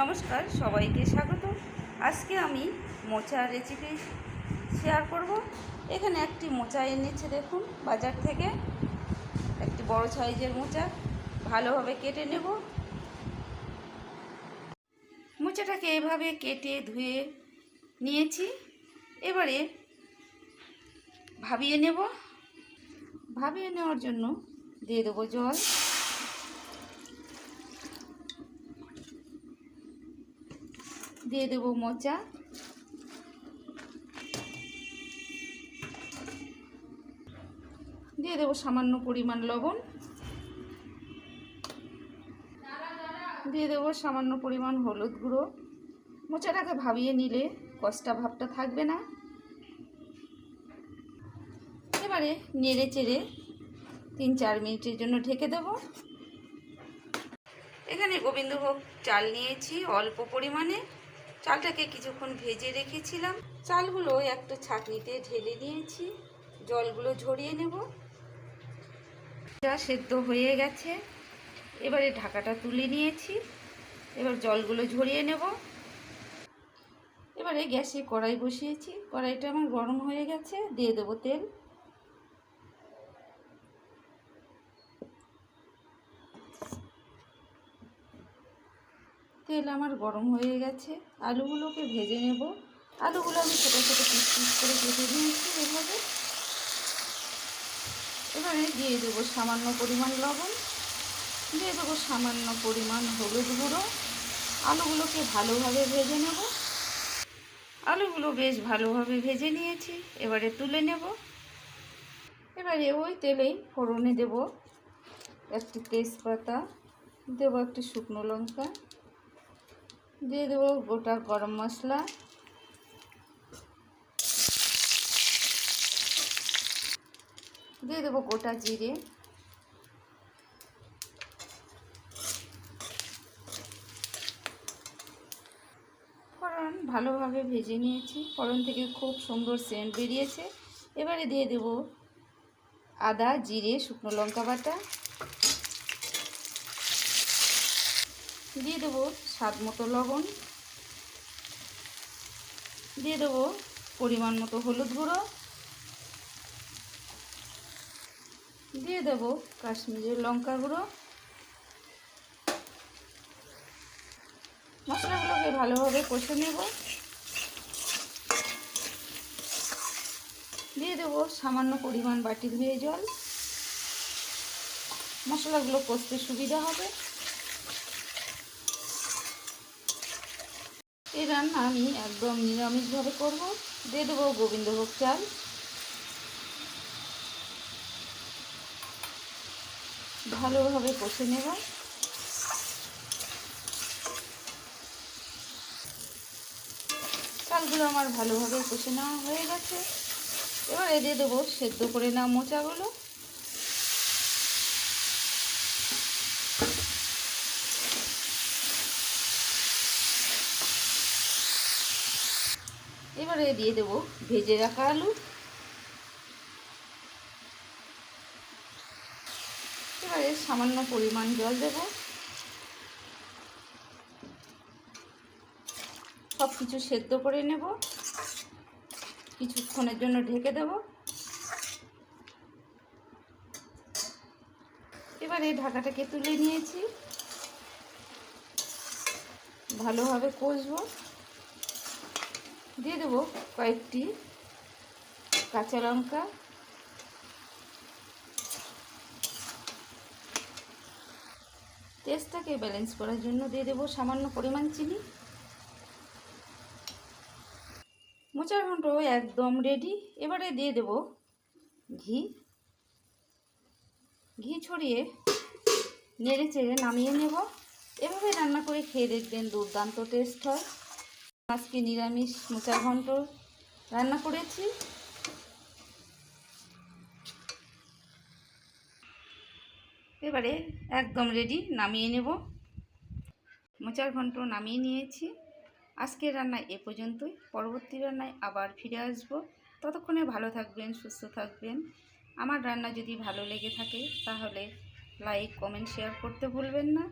নমস্কার, সবাইকে স্বাগত। আজকে আমি মোচা রেসিপি শেয়ার করব। এখানে একটি মোচা এনেছে দেখুন, বাজার থেকে। একটি বড় সাইজের মোচা, ভালোভাবে কেটে নেব। মোচাটাকে এভাবে কেটে ধুয়ে নিয়েছি। এবারে ভাবিয়ে নেব। ভাবিয়ে নেওয়ার জন্য দিয়ে দেবো জল। দিয়ে দেবো মোচা। দিয়ে দেবো সামান্য পরিমাণ লবণ। দিয়ে দেবো সামান্য পরিমাণ হলুদ গুঁড়ো। মোচাটাকে ভাবিয়ে নিলে কষ্টা ভাবটা থাকবে না। এবারে নেড়ে চেড়ে তিন চার মিনিটের জন্য ঢেকে দেবো। এখানে গোবিন্দভোগ চাল নিয়েছি অল্প পরিমাণে। চালটাকে কিছুক্ষণ ভেজে রেখেছিলাম। চালগুলো একটা ছাঁকনিতে ঢেলে নিয়েছি। জলগুলো ঝরিয়ে নেব। যা সেদ্ধ হয়ে গেছে। এবারে ঢাকাটা তুলে নিয়েছি। এবার জলগুলো ঝরিয়ে নেব। এবারে গ্যাসে কড়াই বসিয়েছি। কড়াইটা আমার গরম হয়ে গেছে। দিয়ে দেবো তেল। তেল আমার গরম হয়ে গেছে। আলুগুলোকে ভেজে নেব। আলুগুলো আমি ছোটো ছোটো পিস পিস করে কেটে নিয়েছি এভাবে। এবারে দিয়ে দেবো সামান্য পরিমাণ লবণ। দিয়ে দেবো সামান্য পরিমাণ হলুদ গুঁড়ো। আলুগুলোকে ভালোভাবে ভেজে নেব। আলুগুলো বেশ ভালোভাবে ভেজে নিয়েছি। এবারে তুলে নেব। এবারে ওই তেলেই ফোড়নে দেব। একটি তেজপাতা। দেবো একটি শুকনো লঙ্কা। দিয়ে দেবো গোটা গরম মশলা। দিয়ে দেবো গোটা জিরে। ফোড়ন ভালোভাবে ভেজে নিয়েছি। ফোড়ন থেকে খুব সুন্দর সেন্ট বেরিয়েছে। এবারে দিয়ে দেব আদা, জিরে, শুকনো লঙ্কা বাটা। দিয়ে দেবো স্বাদ মতো লবণ। দিয়ে দেবো পরিমাণ মতো হলুদ গুঁড়ো। দিয়ে দেবো কাশ্মীরের লঙ্কা গুঁড়ো। মশলাগুলোকে ভালোভাবে কষে নেব। দিয়ে দেবো সামান্য পরিমাণ বাটি ধুয়ে জল মশলাগুলো কষতে সুবিধা হবে। এই রান্না আমি একদম নিরামিষভাবে করব। দিয়ে দেবো গোবিন্দভোগ চাল। ভালোভাবে কষে নেব। চালগুলো আমার ভালোভাবে কষে নেওয়া হয়ে গেছে। এবারে দিয়ে দেবো সেদ্ধ করে নেওয়া মোচাগুলো। এবারে দিয়ে দেব ভেজে রাখা আলু। এবারে সামান্য পরিমাণ জল দেব। সব কিছু সেদ্ধ করে নেব। কিছুক্ষণের জন্য ঢেকে দেব। এবারে ঢাকাটাকে তুলে নিয়েছি। ভালোভাবে কষবো। দিয়ে দেবো কয়েকটি কাঁচা লঙ্কা। টেস্টটাকে ব্যালেন্স করার জন্য দিয়ে দেবো সামান্য পরিমাণ চিনি। মোচার ঘন্ট একদম রেডি এবারে দিয়ে দেব ঘি। ঘি ছড়িয়ে নেড়ে চেড়ে নামিয়ে নেব। এভাবে রান্না করে খেয়ে দেখবেন দুর্দান্ত টেস্ট হয়। আজকে নিরামিষ মোচা ঘন্ট রান্না করেছি। এবারে একদম রেডি নামিয়ে নেব। মোচার ঘন্ট নামিয়ে নিয়েছি। আজকের রান্না এ পর্যন্তই। পরবর্তী রান্নায় আবার ফিরে আসব। ততক্ষণে ভালো থাকবেন, সুস্থ থাকবেন। আমার রান্না যদি ভালো লেগে থাকে, তাহলে লাইক কমেন্ট শেয়ার করতে ভুলবেন না।